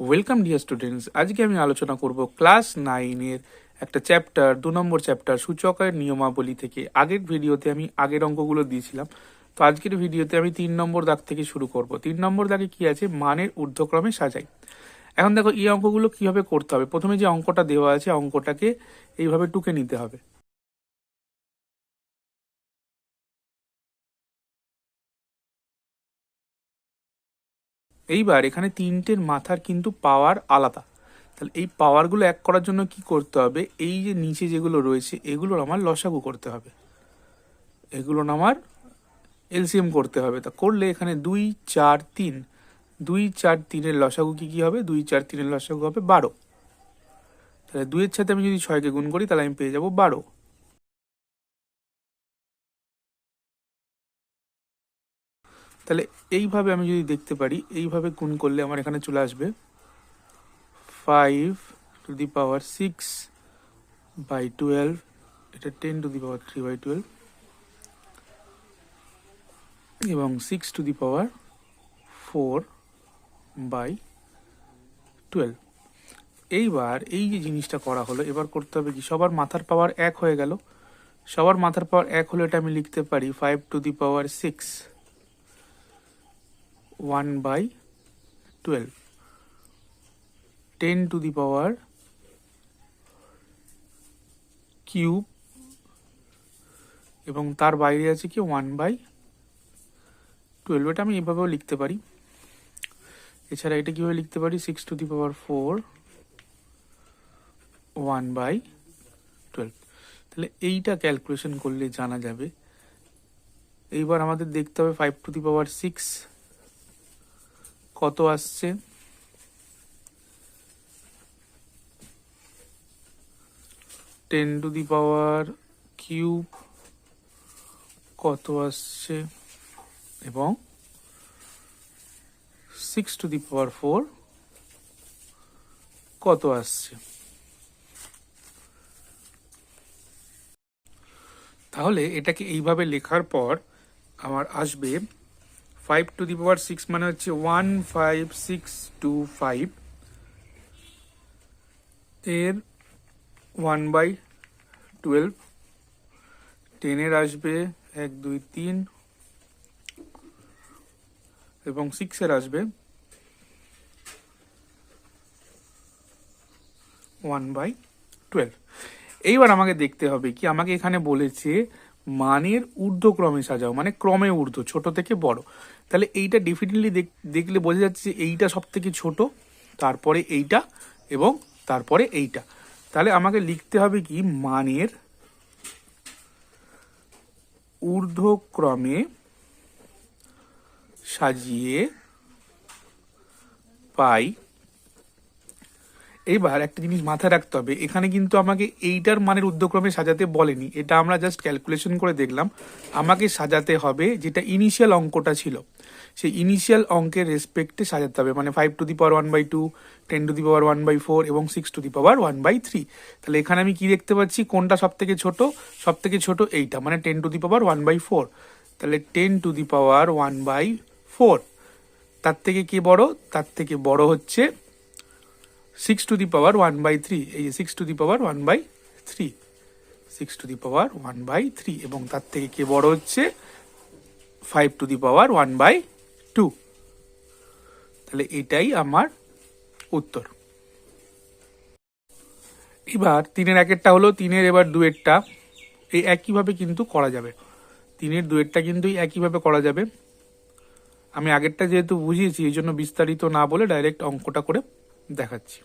Welcome dear students আজকে আমি আলোচনা করব ক্লাস নাইনের একটা চ্যাপ্টার দু নম্বর চ্যাপ্টার সূচকের নিয়মাবলী থেকে। আগের ভিডিওতে আমি আগের অঙ্কগুলো দিয়েছিলাম। তো আজকের ভিডিওতে আমি তিন নম্বর দাগ থেকে শুরু করব। তিন নম্বর দাগে কি আছে? মানের ঊর্ধ্বক্রমে সাজাই। এখন দেখো, এই অঙ্কগুলো কীভাবে করতে হবে? প্রথমে যে অঙ্কটা দেওয়া আছে, অঙ্কটাকে এইভাবে টুকে নিতে হবে। এইবার এখানে তিনটের মাথার কিন্তু পাওয়ার আলাদা। তাহলে এই পাওয়ারগুলো এক করার জন্য কি করতে হবে? এই যে নিচে যেগুলো রয়েছে, এগুলোর আমার লসাগু করতে হবে। এগুলোর আমার এলসিএম করতে হবে। তা করলে এখানে দুই, চার, তিন। দুই, চার, তিনের লসাগু কি কি হবে? দুই, চার, তিনের লসাগু হবে বারো। তাহলে দুইয়ের সাথে আমি যদি ছয়কে গুণ করি, তাহলে আমি পেয়ে যাব বারো। তাহলে এইভাবে আমি যদি দেখতে পারি, এইভাবে গুণ করলে আমার এখানে চলে আসবে five to the power six by twelve এটা ten to the power three by twelve এবং six to the power four by twelve এইবার এই যে জিনিসটা করা হলো, এবার করতে হবে কি, সবার মাথার পাওয়ার এক হয়ে গেল। সবার মাথার পাওয়ার এক হলে এটা আমি লিখতে পারি five to the power six one by twelve ten to the power cube এবং তার বাইরে আছে কি ওয়ান বাই টুয়েলভ এটা আমি এভাবেও লিখতে পারি। এছাড়া এটা কীভাবে লিখতে পারি? Six to the power four one by twelve তাহলে এইটা ক্যালকুলেশন করলে জানা যাবে। এইবার আমাদের দেখতে হবে five to the power six কত আসছে? Ten to the power cube কত আসছে? এবং six to the power four কত আসছে? তাহলে এটাকে এইভাবে লেখার পর আমার আসবে five to the power six মানে হচ্ছে one five six two five এর ওয়ান বাই টুয়েলভ টেনের আসবে এক, দুই, তিন। এবং সিক্সের আসবে ওয়ান বাই টুয়েলভ এইবার আমাকে দেখতে হবে কি, আমাকে এখানে বলেছে মানের ঊর্ধ্বক্রমে সাজাও মানে ক্রমে ঊর্ধ্ব, ছোট থেকে বড়। তাহলে এইটা ডেফিনেটলি দেখলে বোঝা যাচ্ছে যে এইটা সব থেকে ছোট, তারপরে এইটা এবং তারপরে এইটা। তাহলে আমাকে লিখতে হবে কি? মানের ঊর্ধ্বক্রমে সাজিয়ে পাই এবার একটা জিনিস মাথায় রাখতে হবে, এখানে কিন্তু আমাকে এইটার মানের উদ্যক্রমে সাজাতে বলেনি, এটা আমরা জাস্ট ক্যালকুলেশন করে দেখলাম, আমাকে সাজাতে হবে যেটা ইনিশিয়াল অঙ্কটা ছিল, সেই ইনিশিয়াল অঙ্কের রেসপেক্টে সাজাতে হবে মানে five to the power one by two ten to the power one by four এবং six to the power one by three তাহলে এখানে আমি কি দেখতে পাচ্ছি, কোনটা সব থেকে ছোটো সব থেকে ছোটো এইটা মানে ten to the power one by four তাহলে ten to the power one by four তার থেকে কে বড়, তার থেকে বড় হচ্ছে six to the power one by three এই যে six to the power one by three six to the power one by three এবং তার থেকে কে বড় হচ্ছে? Five to the power one by two তাহলে এটাই আমার উত্তর। এবার তিনের একেরটা হলো, তিনের এবার দুয়েরটা। এই একইভাবে কিন্তু করা যাবে। তিনের দুয়েরটা কিন্তু একইভাবে করা যাবে। আমি আগেরটা যেহেতু বুঝিয়েছি, এই জন্য বিস্তারিত না বলে ডাইরেক্ট অঙ্কটা করে দেখাচ্ছি।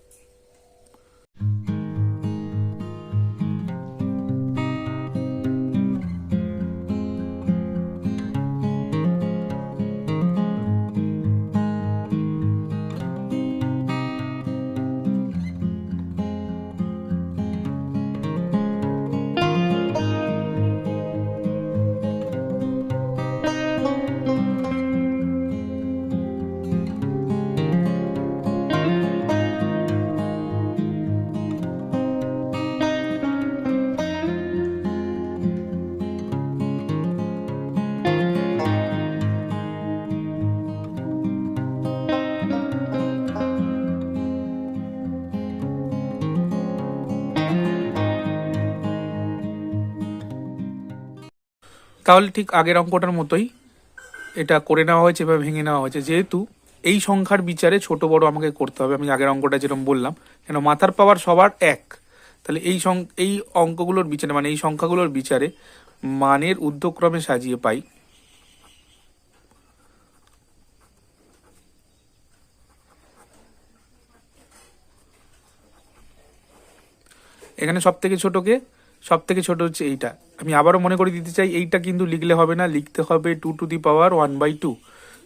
তাহলে ঠিক আগের অঙ্কটার মতোই এটা করে নেওয়া হয়েছে বা ভেঙে নেওয়া হয়েছে। যেহেতু এই সংখ্যার বিচারে ছোট বড় আমাকে করতে হবে, আমি আগের অঙ্কটা যেরকম বললাম, কেন মাথার পাওয়ার সবার এক। তাহলে এই এই অঙ্কগুলোর বিচারে মানে এই সংখ্যাগুলোর বিচারে মানের ঊর্ধ্বক্রমে সাজিয়ে পাই। এখানে সব থেকে ছোটকে সব থেকে ছোট হচ্ছে এইটা। আমি আবারও মনে করে দিতে চাই, এইটা কিন্তু লিখলে হবে না, লিখতে হবে two to the power one by two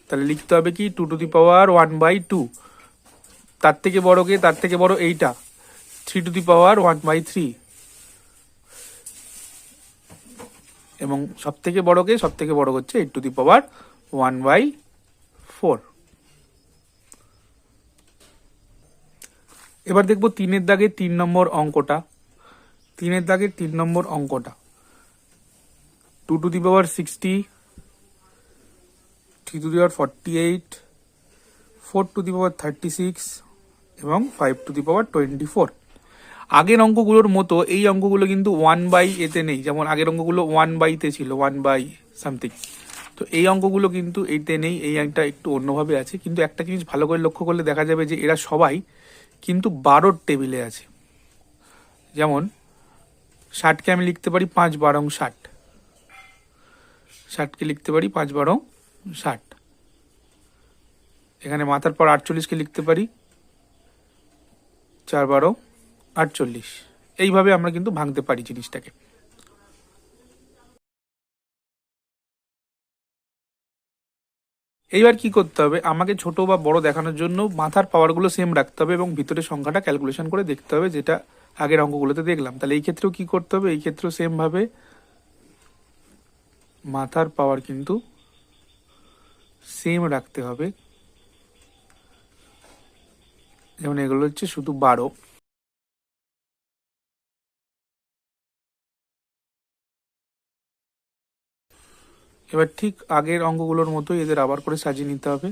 তাহলে লিখতে হবে কি two to the power one by two তার থেকে বড় কে? তার থেকে বড় এইটা। Three to the power one by three এবং সব থেকে বড় কে? সব থেকে বড় হচ্ছে eight to the power one by four এবার দেখব তিনের দাগে তিন নম্বর অঙ্কটা। তিনের দাগের তিন নম্বর অঙ্কটা। Two to the power sixty three to the power forty eight four to the power thirty six এবং five to the power twenty four আগের অঙ্কগুলোর মতো এই অঙ্কগুলো কিন্তু ওয়ান বাই এতে নেই, যেমন আগের অঙ্কগুলো ওয়ান বাইতে ছিল ওয়ান বাই সামথিং তো এই অঙ্কগুলো কিন্তু এইতে নেই, এই একটা একটু অন্যভাবে আছে, কিন্তু একটা জিনিস ভালো করে লক্ষ্য করলে দেখা যাবে যে এরা সবাই কিন্তু বারোর টেবিলে আছে। যেমন ষাটকে আমি লিখতে পারি পাঁচ বারং ষাট। ষাটকে লিখতে পারি পাঁচ বারং ষাট। এখানে মাথার পর আটচল্লিশকে লিখতে পারি চার বারো আটচল্লিশ। এইভাবে আমরা কিন্তু ভাঙতে পারি জিনিসটাকে। এইবার কি করতে হবে? আমাকে ছোট বা বড় দেখানোর জন্য মাথার পাওয়ারগুলো সেম রাখতে হবে এবং ভিতরে সংখ্যাটা ক্যালকুলেশন করে দেখতে হবে যেটা আগের অঙ্কগুলোতে দেখলাম। তাহলে এই ক্ষেত্রেও কি করতে হবে? এই ক্ষেত্রেও সেম ভাবে মাথার পাওয়ার কিন্তু সেম রাখতে হবে। যেমন এগুলো হচ্ছে শুধু বারো। এবার ঠিক আগের অঙ্কগুলোর মতোই এদের আবার করে সাজিয়ে নিতে হবে।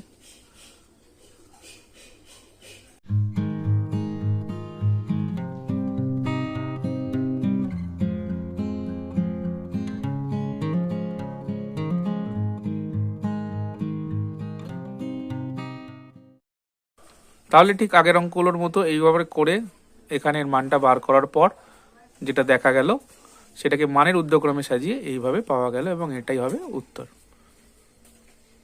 তাহলে ঠিক আগের অঙ্কগুলোর মতো এইভাবে করে এখানের মানটা বার করার পর যেটা দেখা গেল, সেটাকে মানের উদ্যক্রমে সাজিয়ে এইভাবে পাওয়া গেল এবং এটাই হবে উত্তর।